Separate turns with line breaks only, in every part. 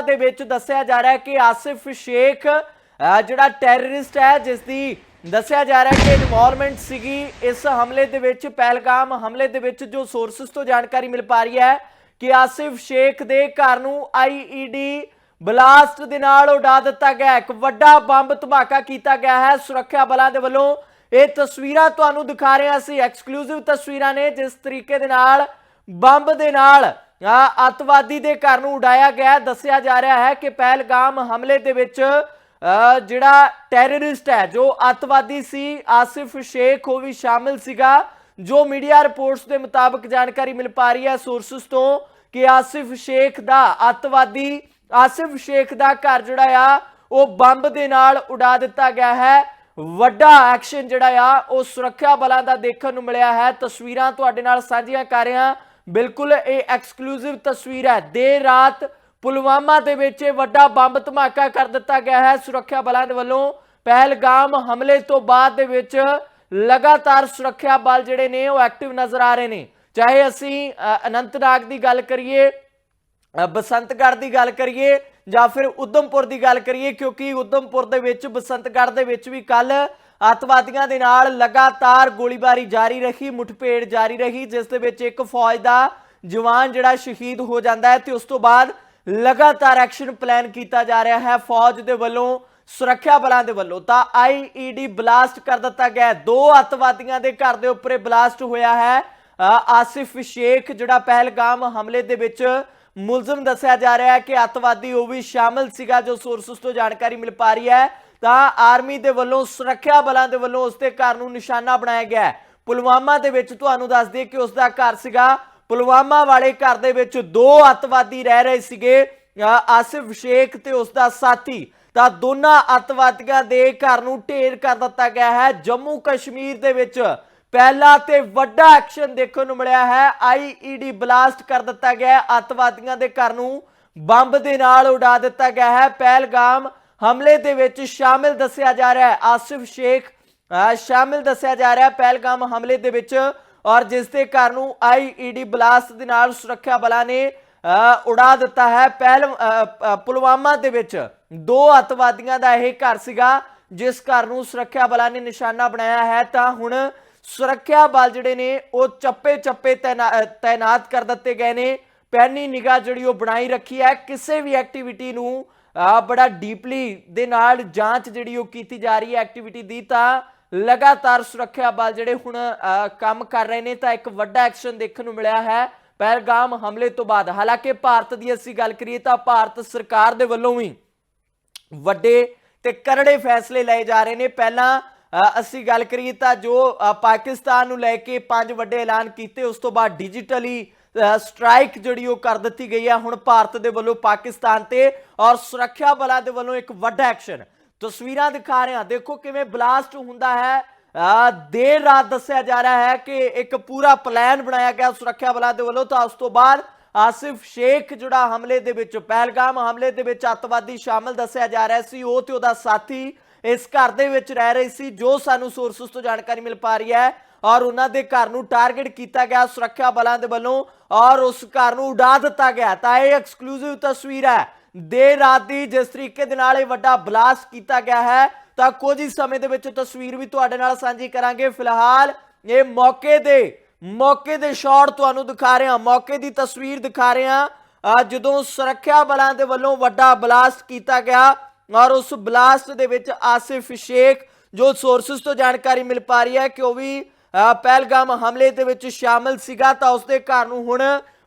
ਦੇ ਵਿੱਚ ਦੱਸਿਆ ਜਾ ਰਿਹਾ ਹੈ ਕਿ ਆਸਿਫ ਸ਼ੇਖ ਜਿਹੜਾ ਟੈਰਰਿਸਟ ਹੈ ਜਿਸ ਦੀ ਦੱਸਿਆ ਜਾ ਰਿਹਾ ਕਿ ਇਨਵੋਲਵਮੈਂਟ ਸੀਗੀ, ਇਸ ਹਮਲੇ ਦੇ ਵਿੱਚ, ਪਹਿਲਗਾਮ ਹਮਲੇ ਦੇ ਵਿੱਚ ਜੋ ਸੋਰਸਸ ਤੋਂ ਜਾਣਕਾਰੀ ਮਿਲ ਪਾ ਰਹੀ ਹੈ ਕਿ ਆਸਿਫ ਸ਼ੇਖ ਦੇ ਘਰ ਨੂੰ ਆਈਈਡੀ ਬਲਾਸਟ ਦੇ ਨਾਲ ਉਡਾ ਦਿੱਤਾ ਗਿਆ ਇੱਕ ਵੱਡਾ ਬੰਬ ਧਮਾਕਾ ਕੀਤਾ ਗਿਆ ਹੈ ਸੁਰੱਖਿਆ ਬਲਾਂ ਦੇ ਵੱਲੋਂ। ਇਹ ਤਸਵੀਰਾਂ ਤੁਹਾਨੂੰ ਦਿਖਾ ਰਹੇ ਹਾਂ ਅਸੀਂ ਐਕਸਕਲੂਸਿਵ ਤਸਵੀਰਾਂ ਨੇ ਜਿਸ ਤਰੀਕੇ ਦੇ ਨਾਲ, ਬੰਬ ਦੇ ਨਾਲ ਅੱਤਵਾਦੀ ਦੇ ਘਰ ਨੂੰ ਉਡਾਇਆ ਗਿਆ ਦੱਸਿਆ ਜਾ ਰਿਹਾ ਹੈ ਕਿ ਪਹਿਲਗਾਮ ਹਮਲੇ ਦੇ ਵਿੱਚ ਜਿਹੜਾ ਟੈਰਰਿਸਟ ਹੈ, ਜੋ ਅੱਤਵਾਦੀ ਸੀ, ਆਸਿਫ ਸ਼ੇਖ, ਉਹ ਵੀ ਸ਼ਾਮਿਲ ਸੀਗਾ, ਜੋ ਮੀਡੀਆ ਰਿਪੋਰਟਸ ਦੇ ਮੁਤਾਬਕ ਜਾਣਕਾਰੀ ਮਿਲ ਪਾ ਰਹੀ ਹੈ ਸੋਰਸਸ ਤੋਂ ਕਿ ਆਸਿਫ ਸ਼ੇਖ ਦਾ ਅੱਤਵਾਦੀ, ਆਸਿਫ ਸ਼ੇਖ ਦਾ ਘਰ ਜਿਹੜਾ ਆ, ਉਹ ਬੰਬ ਦੇ ਨਾਲ ਉਡਾ ਦਿੱਤਾ ਗਿਆ ਹੈ। ਵੱਡਾ ਐਕਸ਼ਨ ਜਿਹੜਾ ਆ, ਉਹ ਸੁਰੱਖਿਆ ਬਲਾਂ ਦਾ ਦੇਖਣ ਨੂੰ ਮਿਲਿਆ ਹੈ। ਤਸਵੀਰਾਂ ਤੁਹਾਡੇ ਨਾਲ ਸਾਂਝੀਆਂ ਕਰ ਰਿਹਾ। ਬਿਲਕੁਲ ਇਹ ਐਕਸਕਲੂਸਿਵ ਤਸਵੀਰ ਹੈ। ਦੇਰ ਰਾਤ ਪੁਲਵਾਮਾ ਦੇ ਵਿੱਚ ਵੱਡਾ ਬੰਬ ਧਮਾਕਾ ਕਰ ਦਿੱਤਾ ਗਿਆ ਹੈ ਸੁਰੱਖਿਆ ਬਲਾਂ ਦੇ ਵੱਲੋਂ। ਪਹਿਲਗਾਮ ਹਮਲੇ ਤੋਂ ਬਾਅਦ ਦੇ ਵਿੱਚ ਲਗਾਤਾਰ ਸੁਰੱਖਿਆ ਬਲ ਜਿਹੜੇ ਨੇ ਉਹ ਐਕਟਿਵ ਨਜ਼ਰ ਆ ਰਹੇ ਨੇ। ਚਾਹੇ ਅਸੀਂ ਅਨੰਤਨਾਗ ਦੀ ਗੱਲ ਕਰੀਏ ਬਸੰਤਗੜ੍ਹ ਦੀ ਗੱਲ ਕਰੀਏ ਜਾਂ ਫਿਰ ਉਦਮਪੁਰ ਦੀ ਗੱਲ ਕਰੀਏ, ਕਿਉਂਕਿ ਉਦਮਪੁਰ ਦੇ ਵਿੱਚ, ਬਸੰਤਗੜ੍ਹ ਦੇ ਵਿੱਚ ਵੀ ਕੱਲ ਅੱਤਵਾਦੀਆਂ ਦੇ ਨਾਲ ਲਗਾਤਾਰ ਗੋਲੀਬਾਰੀ ਜਾਰੀ ਰਹੀ, ਮੁਠਭੇੜ ਜਾਰੀ ਰਹੀ, ਜਿਸ ਦੇ ਵਿੱਚ ਇੱਕ ਫੌਜ ਦਾ ਜਵਾਨ ਜਿਹੜਾ ਸ਼ਹੀਦ ਹੋ ਜਾਂਦਾ ਹੈ ਤੇ ਉਸ ਤੋਂ ਬਾਅਦ ਲਗਾਤਾਰ ਐਕਸ਼ਨ ਪਲਾਨ ਕੀਤਾ ਜਾ ਰਿਹਾ ਹੈ। ਫੌਜ ਦੇ ਵੱਲੋਂ, ਸੁਰੱਖਿਆ ਬਲਾਂ ਦੇ ਵੱਲੋਂ ਤਾਂ ਆਈਈਡੀ ਬਲਾਸਟ ਕਰ ਦਿੱਤਾ ਗਿਆ ਦੋ ਅੱਤਵਾਦੀਆਂ ਦੇ ਘਰ ਦੇ ਉੱਪਰ ਬਲਾਸਟ ਹੋਇਆ ਹੈ। ਆਸਿਫ ਸ਼ੇਖ ਜਿਹੜਾ ਪਹਿਲਗਾਮ ਹਮਲੇ ਦੇ ਵਿੱਚ ਮੁਲਜ਼ਮ ਦੱਸਿਆ ਜਾ ਰਿਹਾ ਹੈ ਕਿ ਅੱਤਵਾਦੀ ਉਹ ਵੀ ਸ਼ਾਮਲ ਸੀਗਾ ਜੋ ਸੋਰਸਸ ਤੋਂ ਜਾਣਕਾਰੀ ਮਿਲ ਪਾ ਰਹੀ ਹੈ। ਤਾਂ ਆਰਮੀ ਦੇ ਵੱਲੋਂ ਸੁਰੱਖਿਆ ਬਲਾਂ ਦੇ ਵੱਲੋਂ ਉਸ ਦੇ ਘਰ ਨੂੰ ਨਿਸ਼ਾਨਾ ਬਣਾਇਆ ਗਿਆ ਹੈ। ਪੁਲਵਾਮਾ ਦੇ ਵਿੱਚ ਤੁਹਾਨੂੰ ਦੱਸ ਦਈਏ ਕਿ ਉਸ ਦਾ ਘਰ ਸੀਗਾ। ਪੁਲਵਾਮਾ ਵਾਲੇ ਘਰ ਦੇ ਵਿੱਚ ਦੋ ਅੱਤਵਾਦੀ ਰਹਿ ਰਹੇ ਸੀਗੇ ਅ, ਆਸਿਫ ਸ਼ੇਖ ਤੇ ਉਸ ਦਾ ਸਾਥੀ। ਤਾਂ ਦੋਨਾਂ ਅੱਤਵਾਦੀਆਂ ਦੇ ਘਰ ਨੂੰ ਢੇਰ ਕਰ ਦਿੱਤਾ ਗਿਆ ਹੈ। ਜੰਮੂ ਕਸ਼ਮੀਰ ਦੇ ਵਿੱਚ ਪਹਿਲਾ ਤੇ ਵੱਡਾ ਐਕਸ਼ਨ ਦੇਖਣ ਨੂੰ ਮਿਲਿਆ ਹੈ। ਆਈਈਡੀ ਬਲਾਸਟ ਕਰ ਦਿੱਤਾ ਗਿਆ ਹੈ। ਅੱਤਵਾਦੀਆਂ ਦੇ ਘਰ ਨੂੰ ਬੰਬ ਦੇ ਨਾਲ ਉਡਾ ਦਿੱਤਾ ਗਿਆ ਹੈ। ਪਹਿਲਗਾਮ ਹਮਲੇ ਦੇ ਵਿੱਚ ਸ਼ਾਮਿਲ ਦੱਸਿਆ ਜਾ ਰਿਹਾ ਹੈ। ਆਸਿਫ ਸ਼ੇਖ ਸ਼ਾਮਿਲ ਦੱਸਿਆ ਜਾ ਰਿਹਾ ਹੈ। ਪਹਿਲਗਾਮ ਹਮਲੇ ਦੇ ਵਿੱਚ ਔਰ ਜਿਸ ਦੇ ਘਰ ਨੂੰ ਆਈਈਡੀ ਬਲਾਸਟ ਦੇ ਨਾਲ ਸੁਰੱਖਿਆ ਬਲਾਂ ਨੇ ਅਹ ਉਡਾ ਦਿੱਤਾ ਹੈ। ਪਹਿਲ ਅਹ, ਪੁਲਵਾਮਾ ਦੇ ਵਿੱਚ ਦੋ ਅੱਤਵਾਦੀਆਂ ਦਾ ਇਹ ਘਰ ਸੀਗਾ ਜਿਸ ਘਰ ਨੂੰ ਸੁਰੱਖਿਆ ਬਲਾਂ ਨੇ ਨਿਸ਼ਾਨਾ ਬਣਾਇਆ ਹੈ। ਤਾਂ ਹੁਣ ਸੁਰੱਖਿਆ ਬਲ ਜਿਹੜੇ ਨੇ ਉਹ ਚੱਪੇ ਚੱਪੇ ਤਾਇਨਾਤ ਕਰ ਦਿੱਤੇ ਗਏ ਨੇ। ਪੈਨੀ ਨਿਗਾਹ ਜਿਹੜੀ ਉਹ ਬਣਾਈ ਰੱਖੀ ਹੈ। ਕਿਸੇ ਵੀ ਐਕਟੀਵਿਟੀ ਨੂੰ ਬੜਾ ਡੀਪਲੀ ਦੇ ਨਾਲ ਜਾਂਚ ਜਿਹੜੀ ਉਹ ਕੀਤੀ ਜਾ ਰਹੀ ਹੈ ਐਕਟੀਵਿਟੀ ਦੀ ਤਾਂ ਲਗਾਤਾਰ ਸੁਰੱਖਿਆ ਬਲ ਜਿਹੜੇ ਹੁਣ ਅਹ, ਕੰਮ ਕਰ ਰਹੇ ਨੇ ਤਾਂ ਇੱਕ ਵੱਡਾ ਐਕਸ਼ਨ ਦੇਖਣ ਨੂੰ ਮਿਲਿਆ ਹੈ ਪਹਿਲਗਾਮ ਹਮਲੇ ਤੋਂ ਬਾਅਦ। ਹਾਲਾਂਕਿ ਭਾਰਤ ਦੀ ਅਸੀਂ ਗੱਲ ਕਰੀਏ ਤਾਂ ਭਾਰਤ ਸਰਕਾਰ ਦੇ ਵੱਲੋਂ ਵੀ ਵੱਡੇ ਤੇ ਕਰੜੇ ਫੈਸਲੇ ਲਏ ਜਾ ਰਹੇ ਨੇ। ਪਹਿਲਾਂ ਅਸੀਂ ਗੱਲ ਕਰੀਏ ਤਾਂ ਜੋ ਪਾਕਿਸਤਾਨ ਨੂੰ ਲੈ ਕੇ ਪੰਜ ਵੱਡੇ ਐਲਾਨ ਕੀਤੇ, ਉਸ ਤੋਂ ਬਾਅਦ ਡਿਜੀਟਲੀ ਸਟ੍ਰਾਈਕ ਜਿਹੜੀ ਉਹ ਕਰ ਦਿੱਤੀ ਗਈ ਹੈ, ਹੁਣ ਭਾਰਤ ਦੇ ਵੱਲੋਂ ਪਾਕਿਸਤਾਨ ਤੇ ਔਰ ਸੁਰੱਖਿਆ ਬਲਾਂ ਦੇ ਵੱਲੋਂ ਇੱਕ ਵੱਡਾ ਐਕਸ਼ਨ। ਤਸਵੀਰਾਂ ਦਿਖਾ ਰਹੇ ਹਾਂ। ਦੇਖੋ ਕਿਵੇਂ ਬਲਾਸਟ ਹੁੰਦਾ ਹੈ। ਦੇਰ ਰਾਤ ਦੱਸਿਆ ਜਾ ਰਿਹਾ ਹੈ ਕਿ ਇੱਕ ਪੂਰਾ ਪਲਾਨ ਬਣਾਇਆ ਗਿਆ ਸੁਰੱਖਿਆ ਬਲਾਂ ਦੇ ਵੱਲੋਂ। ਤਾਂ ਉਸ ਤੋਂ ਬਾਅਦ ਆਸਿਫ ਸ਼ੇਖ ਜਿਹੜਾ ਹਮਲੇ ਦੇ ਵਿੱਚ, ਪਹਿਲਗਾਮ ਹਮਲੇ ਦੇ ਵਿੱਚ ਅੱਤਵਾਦੀ ਸ਼ਾਮਲ ਦੱਸਿਆ ਜਾ ਰਿਹਾ ਸੀ। ਉਹ ਤੇ ਉਹਦਾ ਸਾਥੀ ਇਸ ਘਰ ਦੇ ਵਿੱਚ ਰਹਿ ਰਹੀ ਸੀ, ਜੋ ਸਾਨੂੰ ਸੋਰਸਸ ਤੋਂ ਜਾਣਕਾਰੀ ਮਿਲ ਪਾ ਰਹੀ ਹੈ ਔਰ ਉਹਨਾਂ ਦੇ ਘਰ ਨੂੰ ਟਾਰਗੇਟ ਕੀਤਾ ਗਿਆ ਸੁਰੱਖਿਆ ਬਲਾਂ ਦੇ ਵੱਲੋਂ ਔਰ ਉਸ ਘਰ ਨੂੰ ਉਡਾ ਦਿੱਤਾ ਗਿਆ। ਤਾਂ ਇਹ ਐਕਸਕਲੂਸਿਵ ਤਸਵੀਰ ਹੈ। ਦੇਰ ਰਾਤ ਦੀ ਜਿਸ ਤਰੀਕੇ ਦੇ ਨਾਲ ਇਹ ਵੱਡਾ ਬਲਾਸਟ ਕੀਤਾ ਗਿਆ ਹੈ, ਤਾਂ ਕੁਝ ਹੀ ਸਮੇਂ ਦੇ ਵਿੱਚ ਤਸਵੀਰ ਵੀ ਤੁਹਾਡੇ ਨਾਲ ਸਾਂਝੀ ਕਰਾਂਗੇ। ਫਿਲਹਾਲ ਇਹ ਮੌਕੇ ਦੇ ਮੌਕੇ ਦੇ ਸ਼ਾਟ ਤੁਹਾਨੂੰ ਦਿਖਾ ਰਹੇ ਹਾਂ। ਮੌਕੇ ਦੀ ਤਸਵੀਰ ਦਿਖਾ ਰਹੇ ਹਾਂ। ਜਦੋਂ ਸੁਰੱਖਿਆ ਬਲਾਂ ਦੇ ਵੱਲੋਂ ਵੱਡਾ ਬਲਾਸਟ ਕੀਤਾ ਗਿਆ ਔਰ ਉਸ ਬਲਾਸਟ ਦੇ ਵਿੱਚ ਆਸਿਫ ਸ਼ੇਖ, ਜੋ ਸੋਰਸਸ ਤੋਂ ਜਾਣਕਾਰੀ ਮਿਲ ਪਾ ਰਹੀ ਹੈ ਕਿ ਉਹ ਵੀ ਪਹਿਲਗਾਮ ਹਮਲੇ ਦੇ ਵਿੱਚ ਸ਼ਾਮਲ ਸੀਗਾ, ਤਾਂ ਉਸ ਦੇ ਘਰ ਨੂੰ ਹੁਣ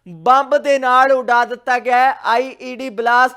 ਬੰਬ ਦੇ ਨਾਲ ਉਡਾ ਦਿੱਤਾ ਗਿਆ ਹੈ। IED blast